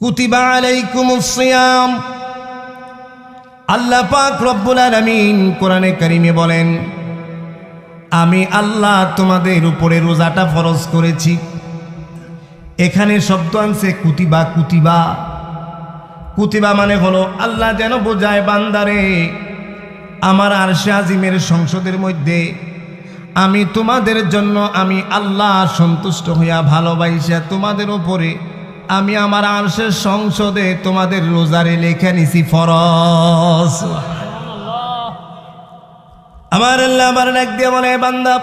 কুতিবা আলাইকুমুস সিয়াম। আল্লাহ পাক রব্বুল আলামিন কোরআনে কারিমে বলেন, আমি আল্লাহ তোমাদের উপরে রোজাটা ফরজ করেছি। এখানে শব্দ আনছে কুতিবা কুতিবা। কুতিবা মানে হলো আল্লাহ যেন বোঝায় বান্দারে, আমার আরশে আজিমের সংসদের মধ্যে আমি তোমাদের জন্য আমি আল্লাহ সন্তুষ্ট হইয়া ভালোবাসা তোমাদের উপরে আমি আমার আরশের সংসদে তোমাদের রোজারে লেখা নিছি ফরজ। আমার আল্লাহ আমার ডাক দিয়ে বলে বান্দা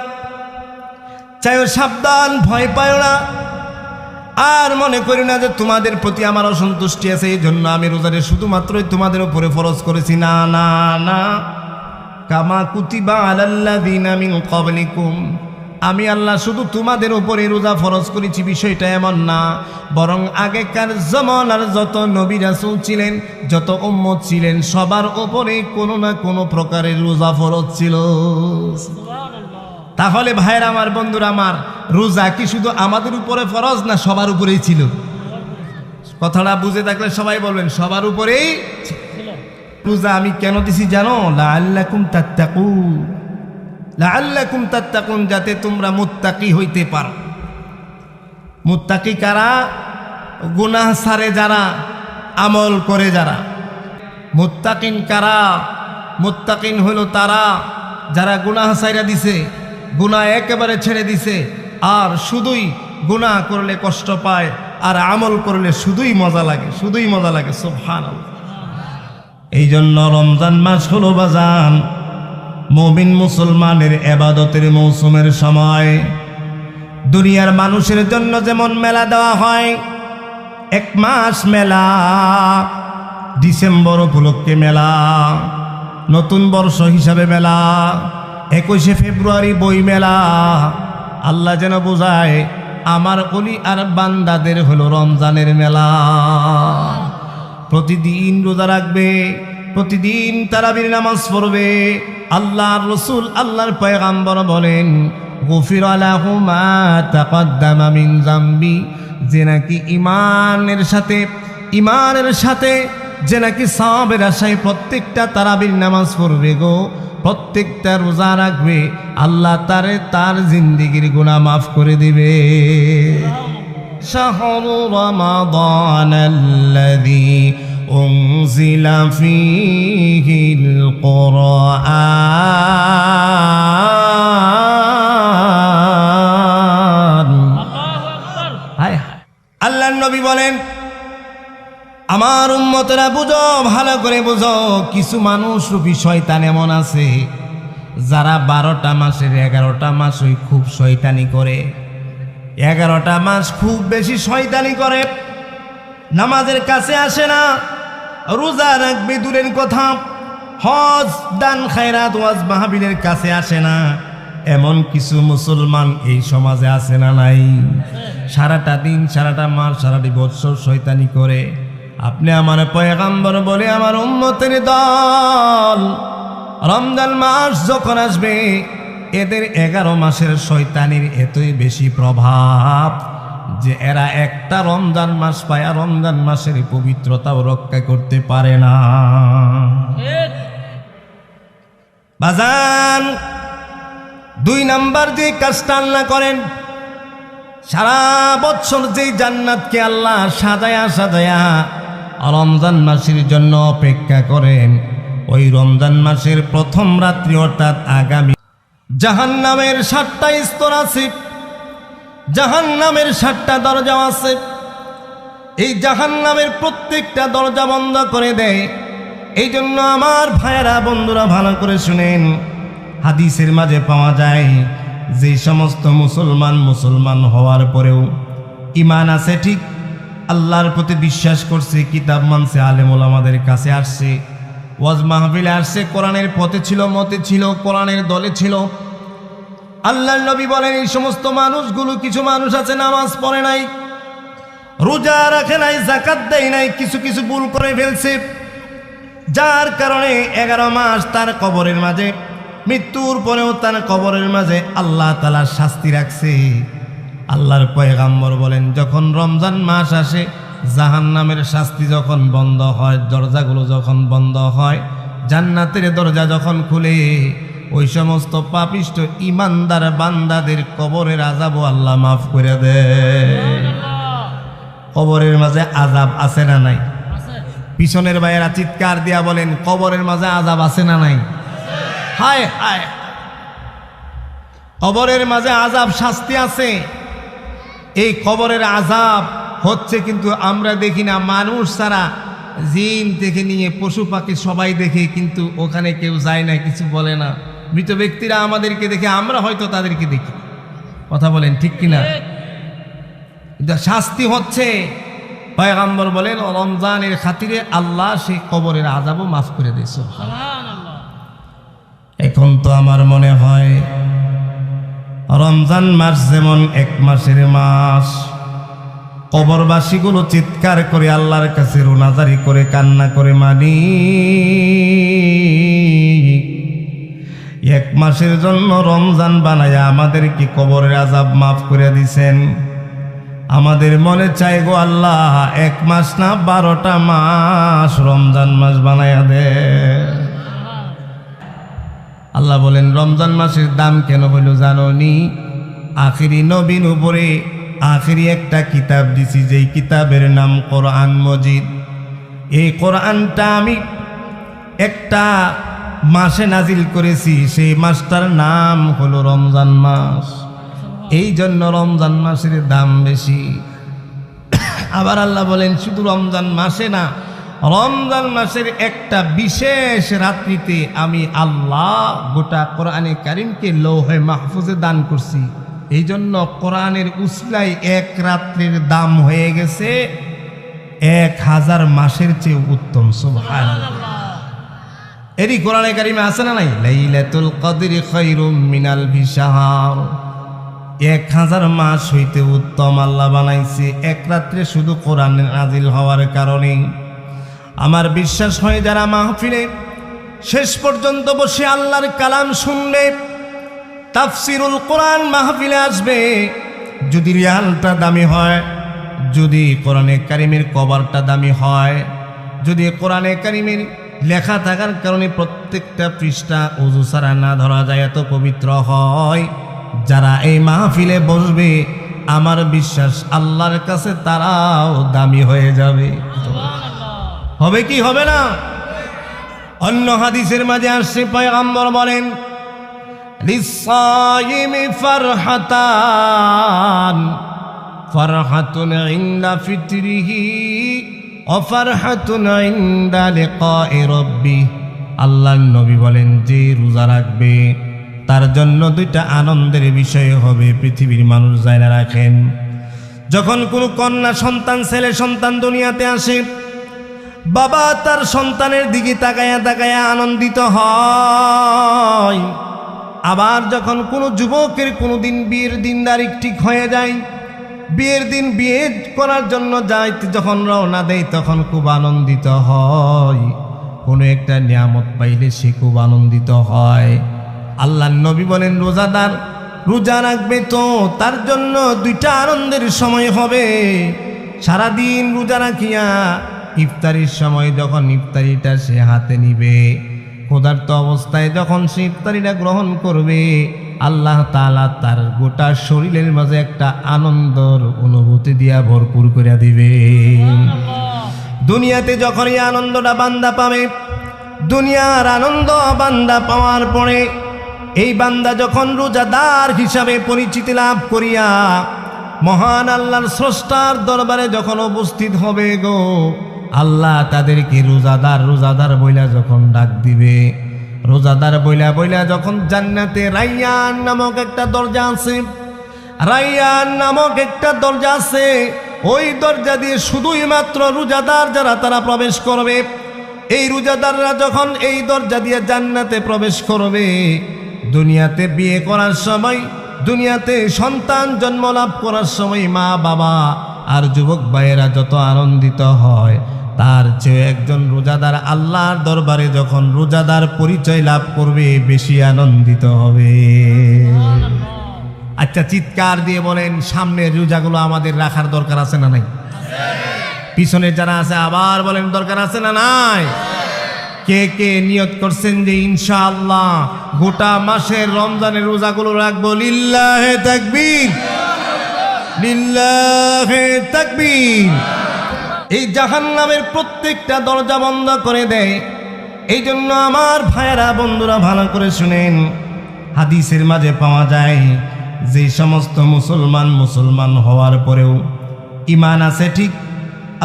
চাই সাবধান, ভয় পায় না। আর মনে করি না যে তোমাদের প্রতি আমার অসন্তুষ্টি আছে, এই জন্য আমি রোজারে শুধুমাত্রই তোমাদের উপরে ফরজ করেছি। না না না। কামা কুতিবা আলাল্লাযীনা মিন ক্বাবলিকুম। আমি আল্লাহ শুধু তোমাদের উপরে রোজা ফরজ করেছি, বিষয়টা এমন না। বরং আগেকার জমানার যত নবী রাসূল ছিলেন, যত উম্মত ছিলেন, সবার উপরে কোনো না কোনো প্রকারের রোজা ফরজ ছিল। তাহলে ভাইয়ের আমার, বন্ধুরা আমার, রোজা কি শুধু আমাদের উপরে ফরজ না সবার উপরেই ছিল? কথাটা বুঝে থাকলে সবাই বলবেন, সবার উপরেই রোজা আমি কেন দিছি জানো? লা লাল্লাকুম তাত্তাকু লাল্লাকুম তাত্তাকুন, যাতে তোমরা মুত্তাকি হইতে পারো। মুত্তাকি কারা? গুনাহ সারে যারা, আমল করে যারা। মুত্তাকিন কারা? মুত্তাকিন হলো তারা, যারা গুনাহ সাইরা দিছে, গুনাহ একেবারে ছেড়ে দিছে, আর শুধুই গুনাহ করলে কষ্ট পায়, আর আমল করলে শুধুই মজা লাগে, শুধুই মজা লাগে, সুবহানাল্লাহ। এই জন্য রমজান মাস হলো বাজান। মমিন মুসলমানের এবাদতের মৌসুমের সময়। দুনিয়ার মানুষের জন্য যেমন মেলা দেওয়া হয়, এক মাস মেলা, ডিসেম্বর উপলক্ষে মেলা, নতুন বর্ষ হিসাবে মেলা, একুশে ফেব্রুয়ারি বই মেলা। আল্লাহ যেন বোঝায়, আমার অলি আর বান্দাদের হলো রমজানের মেলা। প্রতিদিন রোজা রাখবে, প্রতিদিন তারাবির নামাজ পড়বে আল্লাহ রসুল, আল্লাহর পয়গাম্বর বলেন, গফির আলাহুমা তাকদ্দামা জাম্বি যে নাকি ইমানের সাথে ইমানের সাথে যে নাকি সবের আশায় প্রত্যেকটা তারাবির নামাজ পড়বে গো, প্রত্যেকটা রোজা রাখবে, আল্লাহ তারে তার জিন্দিগির গুণা মাফ করে দিবে। শাহরু রমাদান আল্লাযী أنزل فيه القرآن হায় হায় আল্লাহর নবী বলেন আমার উম্মতরা বুঝো ভালো করে বুঝো কিছু মানুষ রূপী শয়তান এমন আছে যারা বারোটা মাসের এগারোটা মাস ওই খুব শয়তানি করে এগারোটা মাস খুব বেশি শয়তানি করে নামাজের কাছে আসে না রোজা রাখবে দূরের কথা। হজ, দান, খায়রাত, ওয়াজ মাহাবীরের কাছে আসে না। এমন কিছু মুসলমান এই সমাজে আছে না নাই? সারাটা দিন, সারাটা মাস সারাটি বৎসর শয়তানি করে। আপনি আমার পয়গাম্বর বলে আমার উম্মতের দল। রমজান মাস যখন আসবে, এদের এগারো মাসের শয়তানির এতই বেশি প্রভাব। যে এরা একটা রমজান মাস পায় আর রমজান মাসের পবিত্রতাও রক্ষা করতে পারে না। বাজান, দুই নাম্বার যে কাজটা আল্লাহ করেন, সারা বছর যেই জান্নাতকে আল্লাহ সাজায়া সাজায়া রমজান মাসের জন্য অপেক্ষা করেন, ওই রমজান মাসের প্রথম রাত্রি অর্থাৎ আগামী জাহান নামের সাতটা স্তর আছে। জাহান নামের সাতটা দরজা আছে। এই জাহান নামের প্রত্যেকটা দরজা বন্ধ করে দেয়। এই জন্য আমার ভাইয়েরা, বন্ধুরা ভালো করে শুনেন। হাদিসের মাঝে পাওয়া যায় যে সমস্ত মুসলমান মুসলমান হওয়ার পরেও ইমান আছে ঠিক। আল্লাহর প্রতি বিশ্বাস করছে, কিতাব মানছে, আলেমুল আমাদের কাছে আসছে। ওয়াজ মাহফিলে আসছে, কোরআনের পথে ছিল, মতে ছিল, কোরআনের দলে ছিল। আল্লাহ নবী বলেন, এই সমস্ত মানুষগুলো কিছু মানুষ আছে, নামাজ পড়ে নাই, রোজা রাখে নাই জাকাত দেয় নাই, কিছু কিছু ভুল করে ফেলছে। যার কারণে এগারো মাস তার কবরের মাঝে, মৃত্যুর পরেও তার কবরের মাঝে আল্লাহ তালার শাস্তি রাখছে। আল্লাহর পয়গাম্বর বলেন, যখন রমজান মাস আসে জাহান নামের শাস্তি যখন বন্ধ হয়, দরজাগুলো যখন বন্ধ হয়, জান্নাতের দরজা যখন খুলে ওই সমস্ত পাপিষ্ট ইমানদার বান্দাদের কবরের আজাবও আল্লাহ মাফ করে দে। কবরের মাঝে আজাব আছে না নাই? পিছনের ভাইয়েরা চিৎকার দিয়া বলেন কবরের মাঝে আজাব আছে না নাই? হায় হায়। কবরের মাঝে আজাব শাস্তি আছে। এই কবরের আজাব হচ্ছে কিন্তু আমরা দেখি না মানুষ ছাড়া জিন থেকে নিয়ে পশু পাখি সবাই দেখে কিন্তু ওখানে কেউ যায় না কিছু বলে না। মৃত ব্যক্তিরা আমাদেরকে দেখে, আমরা হয়তো তাদেরকে দেখি। কথা বলেন, ঠিক কিনা? শাস্তি হচ্ছে। পয়গাম্বর বলেন, রমজানের খাতিরে আল্লাহ সেই কবরের আজাবও মাফ করে দিয়েছে এখন তো আমার মনে হয়, রমজান মাস যেমন এক মাসের মাস, কবরবাসীগুলো চিৎকার করে আল্লাহর কাছে রোনাজারি করে, কান্না করে মানি এক মাসের জন্য রমজান বানায় আমাদের কি কবরের আজাব মাফ করে দিছেন। আমাদের মনে চাই গো আল্লাহ, এক মাস না বারোটা মাস রমজান মাস বানায়া দে। আল্লাহ বলেন, রমজান মাসের দাম কেন হইল জানো নি আখিরি নবীন উপরে আখিরি একটা কিতাব দিছি, যেই কিতাবের নাম কোরআন মজিদ। এই কোরআনটা আমি একটা মাসে নাজিল করেছি, সেই মাসটার নাম হলো রমজান মাস। এই জন্য রমজান মাসের দাম বেশি। আবার আল্লাহ বলেন, শুধু রমজান মাসে না, রমজান মাসের একটা বিশেষ রাত্রিতে আমি আল্লাহ গোটা কোরআনে কারিমকে লৌহে মাহফুজে দান করছি। এই জন্য কোরআনের উসলাই এক রাত্রির দাম হয়ে গেছে এক হাজার মাসের চেয়ে উত্তম সুবহান এরই কোরআনে কারিমে আছে না নাই? লাইলাতুল কদরি খায়রুম মিনাল বিশাহার। এক হাজার মাস হইতে উত্তম আল্লাহ বানাইছে। এক রাত্রে শুধু কোরআন নাজিল হওয়ার কারণে। আমার বিশ্বাস হয় যারা মাহফিলে শেষ পর্যন্ত বসে আল্লাহর কালাম শুনবে, তাফসিরুল কোরআন মাহফিলে আসবে। যদি রিয়ালটা দামি হয়, যদি কোরআনে কারিমের কভারটা দামি হয়, যদি কোরআনে কারিমের লেখা থাকার কারণে প্রত্যেকটা পৃষ্ঠা উজু ছাড়া না ধরা যায় এত পবিত্র হয়। যারা এই মাহফিলে বসবে আমার বিশ্বাস আল্লাহর কাছে তারাও দামি হয়ে যাবে। হবে কি হবে না? অন্য হাদিসের মাঝে আসছে পয়গাম্বর বলেন ফারহাতুন ইন্দা ফিতরিহি আল্লাহ নবী বলেন, যে রোজা রাখবে, তার জন্য দুইটা আনন্দের বিষয় হবে, পৃথিবীর মানুষ যারা রাখেন। যখন কোনো কন্যা সন্তান, ছেলে সন্তান দুনিয়াতে আসে, বাবা তার সন্তানের দিকে তাকায়া তাকায়া আনন্দিত হয়। আবার যখন কোনো যুবকের কোনো দিন বিয়ের দিন তারিখ ঠিক হয়ে যায় বিয়ের দিন বিয়ে করার জন্য যায় যখন রওনা দেয় তখন খুব আনন্দিত হয়। কোনো একটা নিয়ামত পাইলে সে খুব আনন্দিত হয়। আল্লাহ নবী বলেন, রোজাদার রোজা রাখবে তো, তার জন্য দুইটা আনন্দের সময় হবে। সারাদিন রোজা রাখিয়া ইফতারির সময় যখন ইফতারিটা সে হাতে নিবে, ক্ষুধার্ত অবস্থায় যখন সে ইফতারিটা গ্রহণ করবে আল্লাহ তালা তার গোটা শরীরের মাঝে একটা আনন্দর অনুভূতি দিয়া ভরপুর করে দিবে। দুনিয়াতে যখন এই আনন্দটা বান্দা পাবে দুনিয়ার আনন্দ বান্দা পাওয়ার পরে এই বান্দা যখন রোজাদার হিসাবে পরিচিতি লাভ করিয়া মহান আল্লাহর স্রষ্টার দরবারে যখন উপস্থিত হবে গো আল্লাহ তাদেরকে রোজাদার রোজাদার বইলা যখন ডাক দিবে। রোজাদার বইলা বইলা যখন জান্নাতে রাইয়ান নামক একটা দরজা আছে রাইয়ান নামক একটা দরজা আছে, ওই দরজা দিয়ে শুধুই মাত্র রোজাদার যারা তারা প্রবেশ করবে। এই রোজাদাররা যখন এই দরজা দিয়ে জান্নাতে প্রবেশ করবে, দুনিয়াতে বিয়ে করার সময়, দুনিয়াতে সন্তান জন্ম লাভ করার সময় মা, বাবা আর যুবক ভাইয়েরা যত আনন্দিত হয় তার চেয়ে একজন রোজাদার আল্লাহর দরবারে যখন রোজাদার পরিচয় লাভ করবে বেশি আনন্দিত হবে। আচ্ছা চিৎকার দিয়ে বলেন সামনের রোজাগুলো আমাদের রাখার দরকার আছে না নাই? পিছনে যারা আছে আবার বলেন দরকার আছে না নাই? কে কে নিয়ত করছেন যে ইনশাআল্লাহ গোটা মাসের রমজানের রোজাগুলো রাখব। লিল্লাহে তাকবীর। লিল্লাহে তাকবীর। এই জাহান্নামের প্রত্যেকটা দরজা বন্ধ করে দেয়। এই জন্য আমার ভাইয়েরা, বন্ধুরা, ভালো করে শুনেন। হাদিসের মাঝে পাওয়া যায় যে সমস্ত মুসলমান মুসলমান হওয়ার পরেও ইমান আছে ঠিক।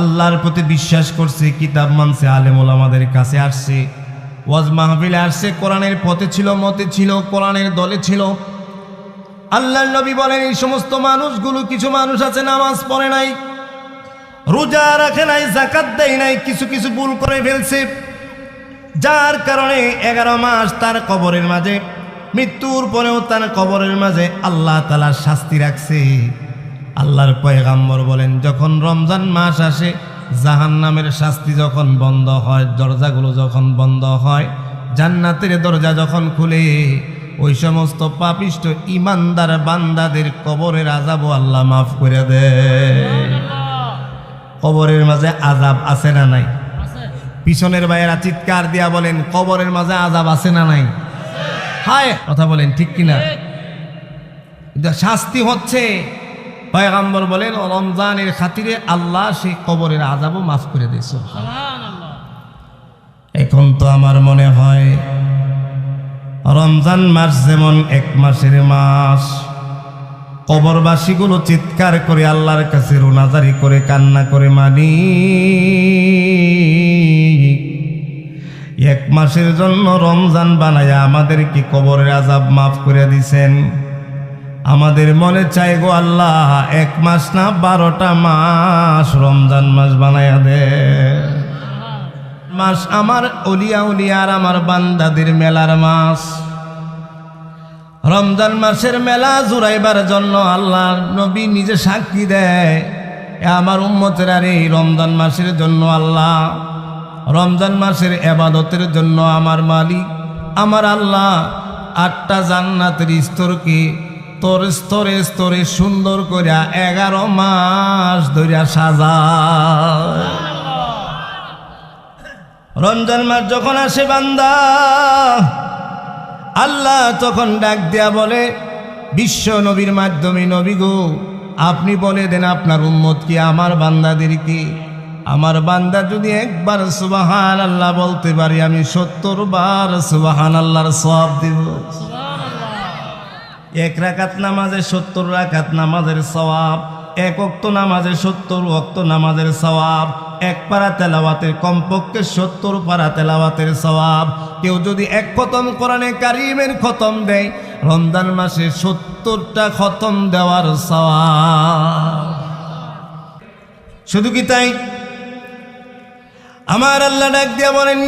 আল্লাহর প্রতি বিশ্বাস করছে, কিতাব মানছে, আলেমুল আমাদের কাছে আসছে। ওয়াজ মাহফিলে আসছে, কোরআনের পথে ছিল, মতে ছিল, কোরআনের দলে ছিল। আল্লাহর নবী বলেন, এই সমস্ত মানুষগুলো, কিছু মানুষ আছে, নামাজ পড়ে নাই। রোজা রাখে নাই জাকাত দেয় নাই, কিছু কিছু ভুল করে ফেলছে। যার কারণে এগারো মাস তার কবরের মাঝে, মৃত্যুর পরেও তার কবরের মাঝে আল্লাহ তালার শাস্তি রাখছে। আল্লাহর পয়গাম্বর বলেন, যখন রমজান মাস আসে জাহান নামের শাস্তি যখন বন্ধ হয়, দরজাগুলো যখন বন্ধ হয়, জান্নাতের দরজা যখন খুলে, ওই সমস্ত পাপিষ্ট ইমানদার বান্দাদের কবরের আজাবও আল্লাহ মাফ করে দেয়। কবরের মাঝে আজাব আছে না নাই? পিছনের ভাইয়েরা চিৎকার দিয়া বলেন কবরের মাঝে আজাব আছে না নাই? হায় কথা বলেন ঠিক কিনা? শাস্তি হচ্ছে। পয়গাম্বর বলেন রমজানের খাতিরে আল্লাহ সেই কবরের আজাবও মাফ করে দিয়েছে এখন তো আমার মনে হয় রমজান মাস যেমন এক মাসের মাস কবরবাসীগুলো চিৎকার করে আল্লাহর কাছে রোনাজারি করে, কান্না করে মানি এক মাসের জন্য রমজান বানায়া আমাদেরকে কবরের আজাব মাফ করে দিছেন। আমাদের মনে চাই গো আল্লাহ, এক মাস না বারোটা মাস রমজান মাস বানায়া দে। মাস আমার অলিয়া উলিয়ার আমার বান্দাদের মেলার মাস। রমজান মাসের মেলা জুড়াইবার জন্য আল্লাহ নবী নিজে সাক্ষী দেয় আমার উম্মতের আর এই রমজান মাসের জন্য আল্লাহ, রমজান মাসের এবাদতের জন্য আমার মালিক, আমার আল্লাহ, আটটা জান্নাতের স্তরকে তোর স্তরে স্তরে সুন্দর করিয়া এগারো মাস ধরিয়া সাজা রমজান মাস যখন আসে বান্দা আল্লাহ তখন ডাক দেয়া বলে বিশ্ব নবীর মাধ্যমে নবী গো আপনি বলে দেন আপনার উম্মত কি আমার বান্দাদেরকে আমার বান্দা যদি একবার সুবাহান আল্লাহ বলতে পারি আমি সত্তর বার সুবাহান আল্লাহর সব দিব এক রাকাত নামাজে সত্তর রাকাত নামাজের সওয়াব এক অক্ত নামাজে সত্তর অক্ত নামাজের সওয়াব এক পারা তেলাওয়াতের কমপক্ষে সত্তর পারা তেলাওয়াতের সওয়াব। কেউ যদি এক খতম কোরআনে কারিমের খতম দেয়, রমজান মাসে সত্তরটা খতম দেওয়ার সওয়াব। শুধু কি তাই? আমার আল্লাহ ডাক দিয়া বলেন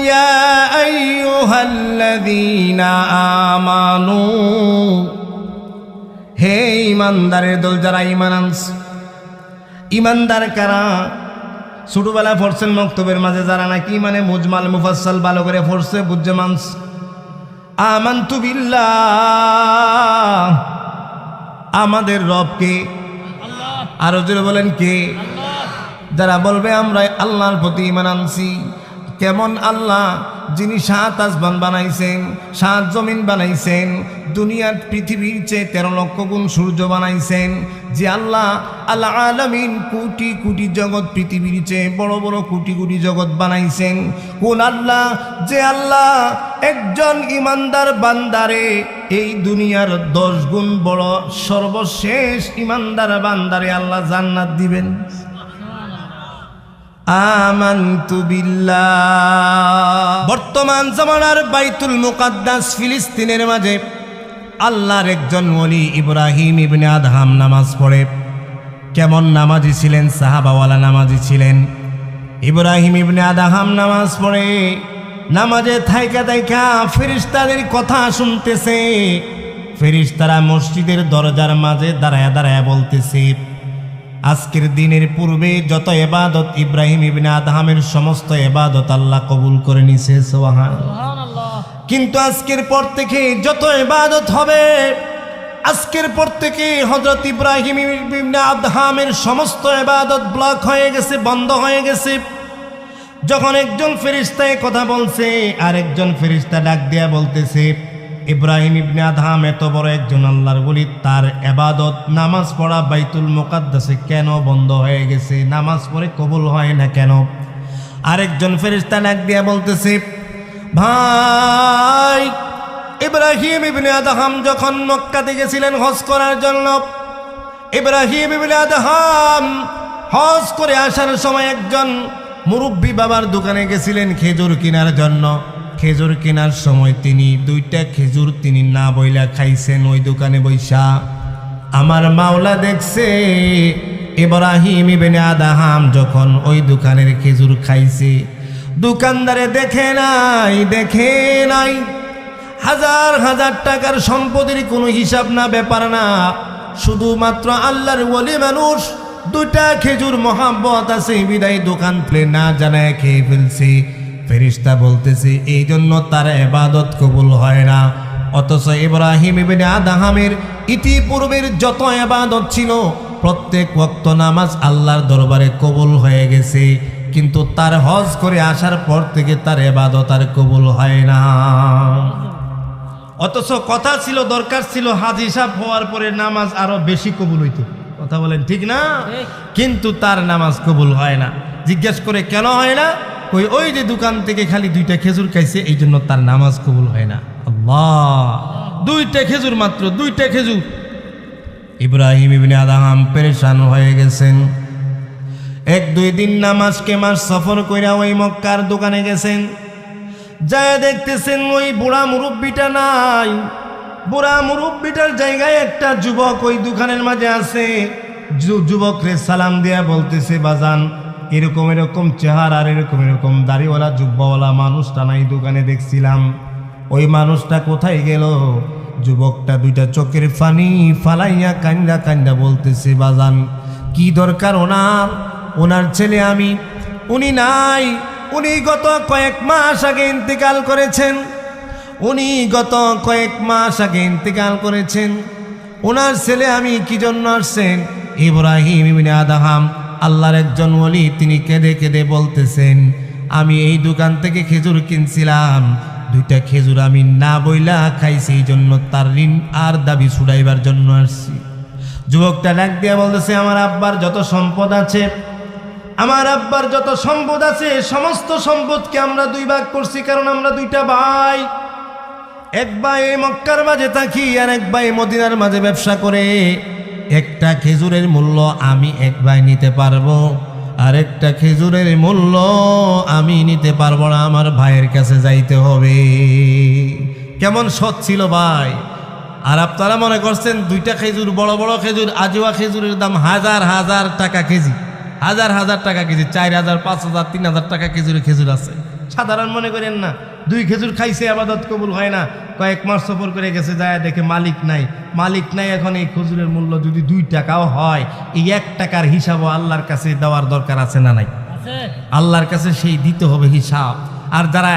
আমানু। হে ইমানদারের দল, যারা ইমান আনস ইমানদার কারা? ছোটবেলা পড়ছেন মক্তবের মাঝে, যারা নাকি মানে মুজমাল মুফাসাল ভালো করে পড়ছে, বুঝছে মানস। আমান্তু বিল্লাহ। আমাদের রবকে আরও জোরে বলেন কে? যারা বলবে আমরা আল্লাহর প্রতি ইমান আনছি। কেমন আল্লাহ? যিনি সাত আসমান বানাইছেন, সাত জমিন বানাইছেন, দুনিয়ার পৃথিবীর চেয়ে তেরো লক্ষ গুণ সূর্য বানাইছেন, যে আল্লাহ আল্লাহ আলমিন কোটি কোটি জগৎ পৃথিবীর চেয়ে বড় বড় কোটি কোটি জগৎ বানাইছেন। কোন আল্লাহ? যে আল্লাহ একজন ইমানদার বান্দারে এই দুনিয়ার দশ গুণ বড় সর্বশেষ ইমানদার বান্দারে আল্লাহ জান্নাত দিবেন। বর্তমান জামানার বাইতুল মুকাদ্দাস ফিলিস্তিনের মাঝে আল্লাহর একজন ওলি ইব্রাহিম ইবনে আদহাম নামাজ পড়ে। কেমন নামাজি ছিলেন, সাহাবাওয়ালা নামাজি ছিলেন। ইব্রাহিম ইবনে আদাহাম নামাজ পড়ে, নামাজে থাইকা থাইকা ফেরিস্তাদের কথা শুনতেছে। ফেরিস্তারা মসজিদের দরজার মাঝে দাঁড়ায় দাঁড়ায় বলতেছে আজকের দিনের পূর্বে যত এবাদত ইব্রাহিম ইবনে আদহামের সমস্ত এবাদত আল্লাহ কবুল করে নিছে সোহান কিন্তু আজকের পর থেকে যত এবাদত হবে আজকের পর থেকে হজরত ইব্রাহিম ইবনে আদহামের সমস্ত এবাদত ব্লক হয়ে গেছে বন্ধ হয়ে গেছে। যখন একজন ফেরিস্তায় কথা বলছে আর একজন ফেরিস্তা ডাক দিয়া বলতেছে ইব্রাহিম ইবনে আদহাম এত বড় একজন আল্লাহর বলি তার এবাদত, নামাজ পড়া বাইতুল মোকাদ্দাসে কেন বন্ধ হয়ে গেছে? নামাজ পড়ে কবুল হয় না কেন? আরেকজন ফেরিস্তা ডাক দিয়া বলতেছে, ভাই, ইব্রাহিম ইবনে আদহাম যখন মক্কাতে গেছিলেন হজ করার জন্য, ইব্রাহিম ইবনে আদহাম হজ করে আসার সময় একজন মুরব্বী বাবার দোকানে গেছিলেন খেজুর কেনার জন্য। খেজুর কেনার সময় তিনি দুইটা খেজুর তিনি না বইলা খাইছেন ওই দোকানে বৈশা। আমার মাওলা দেখছে ইব্রাহিম ইবনে আদাহাম যখন ওই দোকানের খেজুর খাইছে। দোকানদারে দেখে নাই দেখে নাই। হাজার হাজার টাকার সম্পদের কোনো হিসাব না, ব্যাপার না। শুধুমাত্র আল্লাহর ওলি মানুষ দুটা খেজুর মহাব্বত আছে, বিদায় দোকান প্লে না জানায় খেয়ে ফেলছে। ফেরিস্তা বলতেছে এই জন্য তার এবাদত কবুল হয় না। অথচ ইব্রাহিম ইবনে আদাহামের ইতিপূর্বের যত এবাদত ছিল প্রত্যেক ভক্ত নামাজ আল্লাহর দরবারে কবুল হয়ে গেছে। কিন্তু তার হজ করে আসার পর থেকে তার এবাদত আর কবুল হয় না। অথচ কথা ছিল দরকার ছিল হাজ হিসাব হওয়ার পরে নামাজ আরও বেশি কবুল হইতো। কথা বলেন ঠিক না? কিন্তু তার নামাজ কবুল হয় না। জিজ্ঞেস করে কেন হয় না? ওই ওই যে দোকান থেকে খালি দুইটা খেজুর খাইছে এই জন্য তার নামাজ কবুল হয় না। দুইটা খেজুর মাত্র, দুইটা খেজুর। ইব্রাহিম ইবনে আদাহাম পেরেশান হয়ে গেছেন। এক দুই দিন নামাজকে মাস সফর কইরা ওই মক্কার দোকানে গেছেন। যায় দেখতেছেন ওই বুড়া মুরব্বিটা নাই। বুড়া মুরব্বিটার জায়গায় একটা যুবক ওই দোকানের মাঝে আছে। যু- যুবকরে সালাম দিয়া বলতেছে, বাজান এরকম এরকম চেহারা আর এরকম এরকম দাড়িওয়ালা, জুব্বাওয়ালা মানুষটা নাই দোকানে দেখছিলাম। ওই মানুষটা কোথায় গেল? যুবকটা দুইটা চোখের ফানি ফালাইয়া কান্দা কান্দা বলতেছে, বাজান, কি দরকার ওনার? ওনার ছেলে আমি। উনি নাই। উনি গত কয়েক মাস আগে ইন্তেকাল করেছেন। উনি গত কয়েক মাস আগে ইন্তেকাল করেছেন। ওনার ছেলে আমি কি জন্য আসছেন? ইব্রাহিম আদাহাম আল্লাহর একজন ওলি তিনি কেঁদে কেঁদে বলতেছেন, আমি এই দোকান থেকে খেজুর কিনছিলাম। দুইটা খেজুর আমি না বইলা খাইছি এই জন্য তার ঋণ আর দাবি ছুড়াইবার জন্য আসছি। যুবকটা ডাক দিয়া বলতেছে, আমার আব্বার যত সম্পদ আছে, আমার আব্বার যত সম্পদ আছে, সমস্ত সম্পদকে আমরা দুই ভাগ করছি, কারণ আমরা দুইটা ভাই। এক ভাই মক্কার মাঝে থাকি আর এক ভাই মদিনার মাঝে ব্যবসা করে। একটা খেজুরের মূল্য আমি এক ভাই নিতে পারব, আর একটা খেজুরের মূল্য আমি নিতে পারব না, আমার ভাইয়ের কাছে যাইতে হবে। কেমন সৎ ছিল ভাই। আর আপনারা মনে করছেন দুইটা খেজুর, বড় বড় খেজুর, আজুয়া খেজুরের দাম হাজার হাজার টাকা কেজি। হাজার হাজার টাকা কেজি, চার হাজার, পাঁচ হাজার, তিন হাজার টাকা কেজির খেজুর আছে। সাধারণ মনে করেন না দুই খেজুর খাইছে আবাদত কবুল হয় না। কয়েক মাস সফর করে গেছে যায় দেখে মালিক নাই। মালিক নাই এখন এই খেজুরের মূল্য যদি দুই টাকাও হয় এই এক টাকার হিসাবও আল্লাহর কাছে দেওয়ার দরকার আছে না নাই? আল্লাহর কাছে সেই দিতে হবে হিসাব। আর যারা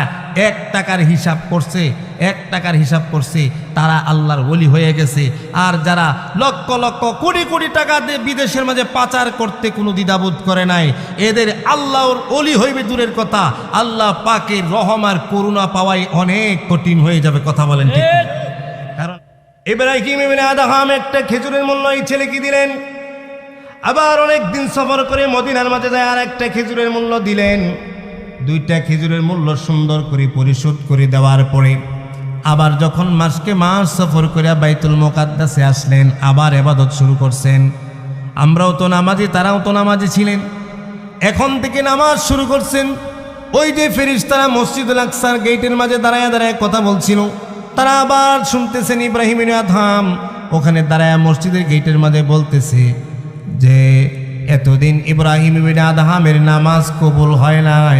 এক টাকার হিসাব করছে, এক টাকার হিসাব করছে, তারা আল্লাহর ওলি হয়ে গেছে। আর যারা লক্ষ লক্ষ কোটি কোটি টাকা দিয়ে বিদেশের মাঝে পাচার করতে কোনো দ্বিধাবোধ করে নাই, এদের আল্লাহর অলি হইবে দূরের কথা। আল্লাহ পাকের রহমার করুণা পাওয়াই অনেক কঠিন হয়ে যাবে, কথা বলেন? কারণ ইব্রাহিম ইবনে আদহাম একটা খেজুরের মূল্য এই ছেলেকে দিলেন? আবার অনেক দিন সফর করে মদিনার মাঝে যায় আর একটা খেজুরের মূল্য দিলেন। দুইটা খেজুরের মূল্য সুন্দর করে পরিশোধ করে দেওয়ার পরে আবার যখন মাসকে মাস সফর করিয়া বাইতুল মোকাদ্দাসে আসলেন, আবার এবাদত শুরু করছেন। আমরাও তো নামাজি, তারাও তো নামাজি ছিলেন। এখন থেকে নামাজ শুরু করছেন। ওই যে ফেরিস্তারা মসজিদুল আকসার গেটের মাঝে দাঁড়ায় দাঁড়ায় কথা বলছিল, তারা আবার শুনতেছেন ইব্রাহিম আধাম ওখানে দাঁড়ায় মসজিদের গেটের মাঝে বলতেছে যে, এতদিন ইব্রাহিম আদহামের নামাজ কবুল হয় নাই।